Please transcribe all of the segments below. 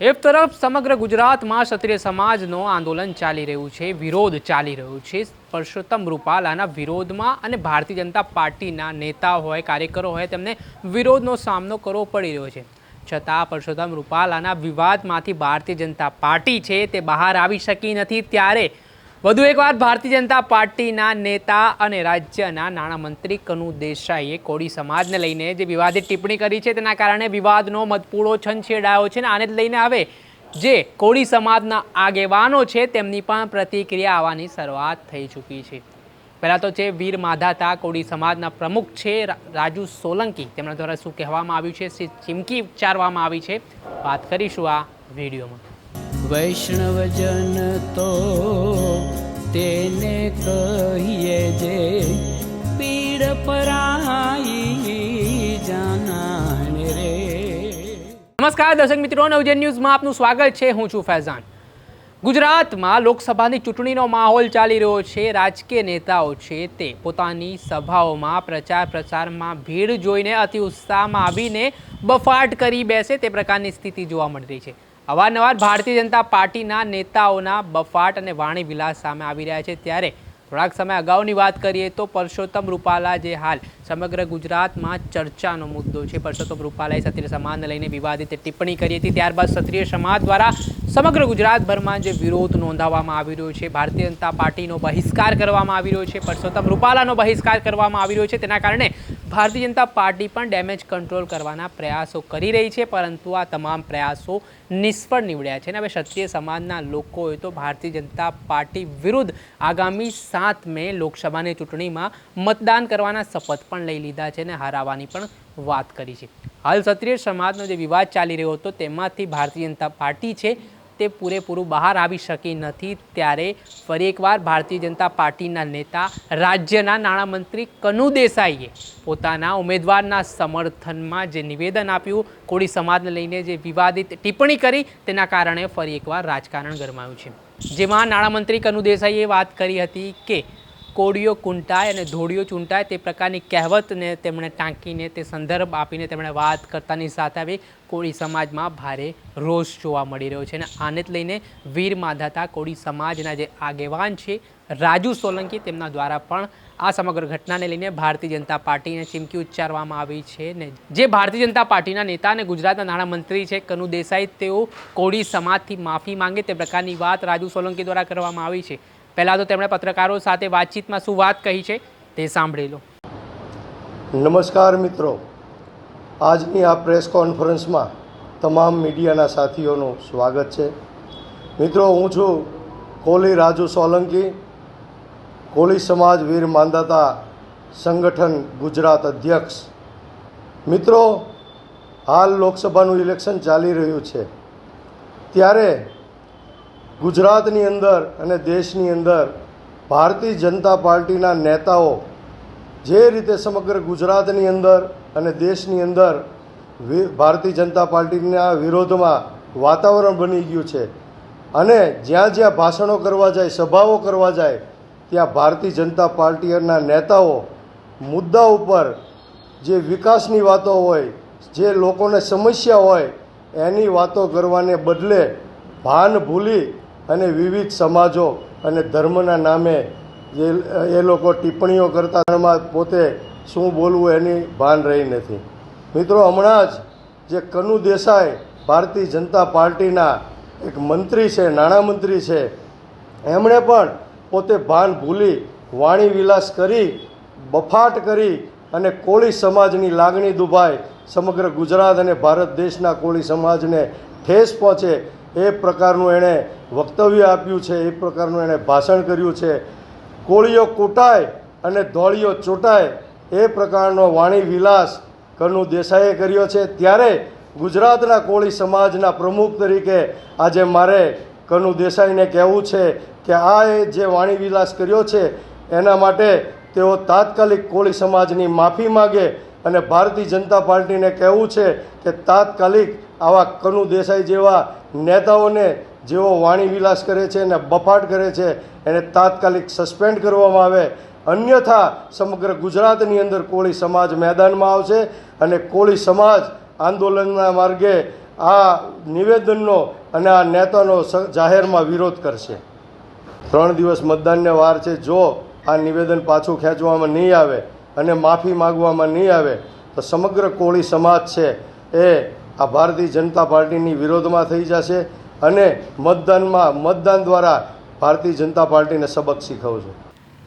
એક તરફ સમગ્ર ગુજરાતમાં ક્ષત્રિય સમાજનો આંદોલન ચાલી રહ્યું છે, વિરોધ ચાલી રહ્યો છે. પરસોત્તમ રૂપાલાના વિરોધમાં અને ભારતીય જનતા પાર્ટીના નેતા હોય, કાર્યકરો હોય, તેમને વિરોધનો સામનો કરવો પડી રહ્યો છે. છતાં પરસોત્તમ રૂપાલાના વિવાદમાંથી ભારતીય જનતા પાર્ટી છે તે બહાર આવી શકી નથી. ત્યારે વધુ એકવાર ભારતીય જનતા પાર્ટીના નેતા અને રાજ્યના નાણામંત્રી કનુ દેસાઈએ કોળી સમાજને લઈને જે વિવાદિત ટિપ્પણી કરી છે, તેના કારણે વિવાદનો મતપૂળો છંછેડાયો છે ને આને લઈને હવે જે કોળી સમાજના આગેવાનો છે, તેમની પણ પ્રતિક્રિયા આવવાની શરૂઆત થઈ ચૂકી છે. પહેલાં તો છે વીર માધાતા કોળી સમાજના પ્રમુખ છે રાજુ સોલંકી, તેમના દ્વારા શું કહેવામાં આવ્યું છે, શું, ચીમકી ઉચ્ચારવામાં આવી છે, વાત કરીશું આ વિડીયોમાં. વૈષ્ણવજન તો તેને કહીએ જે પીડ પરાઈ જાનાને રે. નમસ્કાર, દર્શક મિત્રો, નવજન ન્યૂઝમાં આપનું સ્વાગત છે. હું છું ફૈઝાન. ગુજરાતમાં લોકસભાની ચૂંટણીનો માહોલ ચાલી રહ્યો છે. રાજકીય નેતાઓ છે તે પોતાની સભાઓમાં પ્રચાર પ્રસારમાં ભીડ જોઈને અતિ ઉત્સાહમાં આવીને બફાટ કરી બેસે. તે પ્રકારની સ્થિતિ જોવા મળી રહી છે. અવારનવાર ભારતીય જનતા પાર્ટીના નેતાઓના બફાટ અને વાણી વિલાસ સામે આવી રહ્યા છે. ત્યારે થોડાક સમય અગાઉની વાત કરીએ તો પરસોત્તમ રૂપાલા જે હાલ સમગ્ર ગુજરાતમાં ચર્ચાનો મુદ્દો છે. પરસોત્તમ રૂપાલાએ ક્ષત્રિય સમાજને લઈને વિવાદિત ટિપ્પણી કરી હતી. ત્યારબાદ ક્ષત્રિય સમાજ દ્વારા સમગ્ર ગુજરાતભરમાં જે વિરોધ નોંધાવવામાં આવી રહ્યો છે, ભારતીય જનતા પાર્ટીનો બહિષ્કાર કરવામાં આવી રહ્યો છે, પરસોત્તમ રૂપાલાનો બહિષ્કાર કરવામાં આવી રહ્યો છે. તેના કારણે ભારતીય જનતા પાર્ટી પણ ડેમેજ કંટ્રોલ કરવાના પ્રયાસો કરી રહી છે, પરંતુ આ તમામ પ્રયાસો નિષ્ફળ નીવડ્યા છે. અને હવે ક્ષત્રિય સમાજના લોકોએ તો ભારતીય જનતા પાર્ટી વિરુદ્ધ આગામી સાત મે લોકસભાની ચૂંટણીમાં મતદાન કરવાના શપથ પણ લઈ લીધા છે અને હરાવવાની પણ વાત કરી છે. હાલ ક્ષત્રિય સમાજનો જે વિવાદ ચાલી રહ્યો હતો, તેમાંથી ભારતીય જનતા પાર્ટી છે તે પૂરેપૂરું બહાર આવી શકી નથી. ત્યારે ફરી એકવાર ભારતીય જનતા પાર્ટીના નેતા, રાજ્યના નાણામંત્રી કનુ દેસાઈએ પોતાના ઉમેદવારના સમર્થનમાં જે નિવેદન આપ્યું, કોળી સમાજને લઈને જે વિવાદિત ટિપ્પણી કરી, તેના કારણે ફરી એકવાર રાજકારણ ગરમાયું છે. જેમાં નાણામંત્રી કનુ દેસાઈએ વાત કરી હતી કે કોળીઓ કૂંટાય અને ધોળીઓ ચૂંટાય તે પ્રકારની કહેવતને તેમણે ટાંકીને તે સંદર્ભ આપીને તેમણે વાત કરતાની સાથે આવી. કોળી સમાજમાં ભારે રોષ જોવા મળી રહ્યો છે અને આને જ લઈને વીર માધાતા કોળી સમાજના જે આગેવાન છે, રાજુ સોલંકી તેમના દ્વારા પણ આ સમગ્ર ઘટનાને લઈને ભારતીય જનતા પાર્ટીને ચીમકી ઉચ્ચારવામાં આવી છે ને જે ભારતીય જનતા પાર્ટીના નેતા અને ગુજરાતના નાણામંત્રી છે કનુ દેસાઈ, તેઓ કોળી સમાજથી માફી માંગે તે પ્રકારની વાત રાજુ સોલંકી દ્વારા કરવામાં આવી છે. પહેલાં તો તેમણે પત્રકારો સાથે વાતચીતમાં શું વાત કહી છે તે સાંભળી લો. નમસ્કાર મિત્રો. આજની આ પ્રેસ કોન્ફરન્સમાં તમામ મીડિયાના સાથીઓનું સ્વાગત છે. મિત્રો, હું છું કોલી રાજુ સોલંકી, કોલી સમાજ વીર માંદાતા સંગઠન ગુજરાત અધ્યક્ષ. મિત્રો, હાલ લોકસભાનું ઇલેક્શન ચાલી રહ્યું છે. ત્યારે ગુજરાતની અંદર અને દેશની અંદર ભારતીય જનતા પાર્ટીના નેતાઓ જે રીતે સમગ્ર ગુજરાતની અંદર અને દેશની અંદર ભારતીય જનતા પાર્ટીના વિરોધમાં વાતાવરણ બની ગયું છે. અને જ્યાં જ્યાં ભાષણો કરવા જાય, સભાઓ કરવા જાય, ત્યાં ભારતીય જનતા પાર્ટીના નેતાઓ મુદ્દા ઉપર જે વિકાસની વાતો હોય, જે લોકોને સમસ્યા હોય, એની વાતો કરવાને બદલે ભાન ભૂલી અને વિવિધ સમાજો અને ધર્મના નામે જે, એ લોકો ટિપ્પણીઓ કરતા પોતે શું બોલવું એની ભાન રહી નથી. મિત્રો, હમણાં જ જે કનુ દેસાઈ ભારતીય જનતા પાર્ટીના એક મંત્રી છે નાણામંત્રી છે, એમણે પણ પોતે ભાન ભૂલી, વાણી વિલાસ કરી, બફાટ કરી અને કોળી સમાજની લાગણી દુભાય સમગ્ર ગુજરાત અને ભારત દેશના કોળી સમાજને ઠેસ પહોંચે એ પ્રકારનું એણે વક્તવ્ય આપ્યું છે, એ પ્રકારનું એણે ભાષણ કર્યું છે. કોળીઓ કૂટાય અને ધોળીઓ ચૂંટાય એ પ્રકારનો વાણી વિલાસ કનુ દેસાઈએ કર્યો છે. ત્યારે ગુજરાતના કોળી સમાજના પ્રમુખ તરીકે આજે મારે કનુ દેસાઈને કહેવું છે કે આ જે વાણી વિલાસ કર્યો છે, એના માટે તેઓ તાત્કાલિક કોળી સમાજની માફી માગે અને ભારતીય જનતા પાર્ટીને કહેવું છે કે તાત્કાલિક આવા કનુ દેસાઈ જેવા નેતાઓને જેઓ વાણી વિલાસ કરે છે અને બફાટ કરે છે, એને તાત્કાલિક સસ્પેન્ડ કરવામાં આવે. અન્યથા સમગ્ર ગુજરાતની અંદર કોળી સમાજ મેદાનમાં આવશે અને કોળી સમાજ આંદોલનના માર્ગે આ નિવેદનનો અને આ નેતાનો જાહેરમાં વિરોધ કરશે. ત્રણ દિવસ મતદાનને વાર છે, જો આ નિવેદન પાછું ખેંચવામાં નહીં આવે અને માફી માગવામાં નહીં આવે, તો સમગ્ર કોળી સમાજ છે એ આ ભારતીય જનતા પાર્ટીની વિરોધમાં થઈ જશે અને મતદાનમાં મતદાન દ્વારા ભારતીય જનતા પાર્ટીને સબક શીખવશે.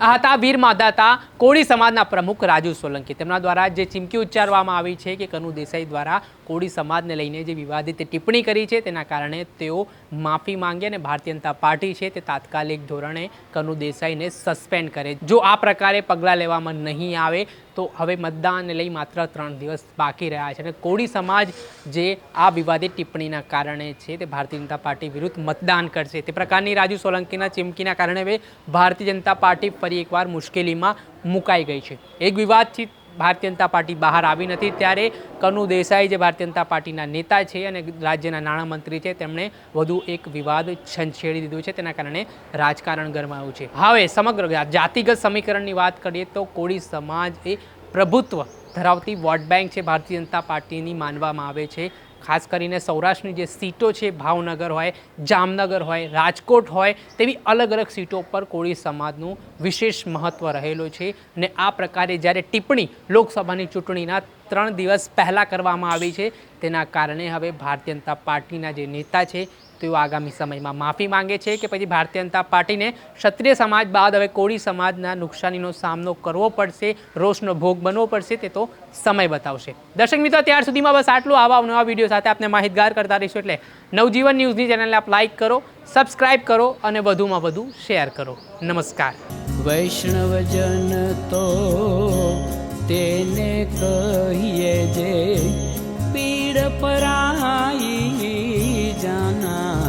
આ હતા વીર માદાતા કોળી સમાજના પ્રમુખ રાજુ સોલંકી. તેમના દ્વારા જે ચીમકી ઉચ્ચારવામાં આવી છે કે કનુ દેસાઈ દ્વારા કોળી સમાજને લઈને જે વિવાદિત ટિપ્પણી કરી છે, તેના કારણે તેઓ માફી માંગે અને ભારતીય જનતા પાર્ટી છે, તે તાત્કાલિક ધોરણે કનુ દેસાઈને સસ્પેન્ડ કરે. જો આ પ્રકારે પગલાં લેવામાં નહીં આવે, તો હવે મતદાનને લઈ માત્ર ત્રણ દિવસ બાકી રહ્યા છે. અને કોળી સમાજ જે આ વિવાદિત ટિપ્પણીના કારણે છે, તે ભારતીય જનતા પાર્ટી વિરુદ્ધ મતદાન કરશે. તે પ્રકારની રાજુ સોલંકીના ચીમકીના કારણે હવે ભારતીય જનતા પાર્ટી ફરી એકવાર મુશ્કેલીમાં મુકાઈ ગઈ છે. એક વિવાદથી ભારતીય જનતા પાર્ટી બહાર આવી નથી. ત્યારે કનુ દેસાઈ જે ભારતીય જનતા પાર્ટીના નેતા છે અને રાજ્યના નાણામંત્રી છે, તેમણે વધુ એક વિવાદ છંછેડી દીધું છે. તેના કારણે રાજકારણ ગરમાયું છે. હવે સમગ્ર જાતિગત સમીકરણની વાત કરીએ તો કોળી સમાજ એ પ્રભુત્વ ધરાવતી વોટ બેંક છે, ભારતીય જનતા પાર્ટીની માનવામાં આવે છે. ખાસ કરીને સૌરાષ્ટ્રની જે સીટો છે, ભાવનગર હોય, જામનગર હોય, રાજકોટ હોય, તેવી અલગ અલગ સીટો પર કોળી સમાજનું વિશેષ મહત્ત્વ રહેલું છે ને આ પ્રકારે જ્યારે ટિપ્પણી લોકસભાની ચૂંટણીના ત્રણ દિવસ પહેલાં કરવામાં આવી છે, તેના કારણે હવે ભારતીય જનતા પાર્ટીના જે નેતા છે તેઓ આગામી સમયમાં માફી માંગે છે કે પછી ભારતીય જનતા પાર્ટીને ક્ષત્રિય સમાજ બાદ હવે કોળી સમાજના નુકસાનીનો સામનો કરવો પડશે, રોષનો ભોગ બનવો પડશે તે તો સમય બતાવશે. દર્શક મિત્રો, ત્યાર સુધીમાં બસ આટલું. આવા નવા વીડિયો સાથે આપને માહિતગાર કરતા રહીશું એટલે નવજીવન ન્યૂઝની ચેનલને આપ લાઇક કરો, સબસ્ક્રાઇબ કરો અને વધુમાં વધુ શેર કરો. નમસ્કાર. વૈષ્ણવજન તો તેને કહીએ જે પીડ પરાઈ জানা।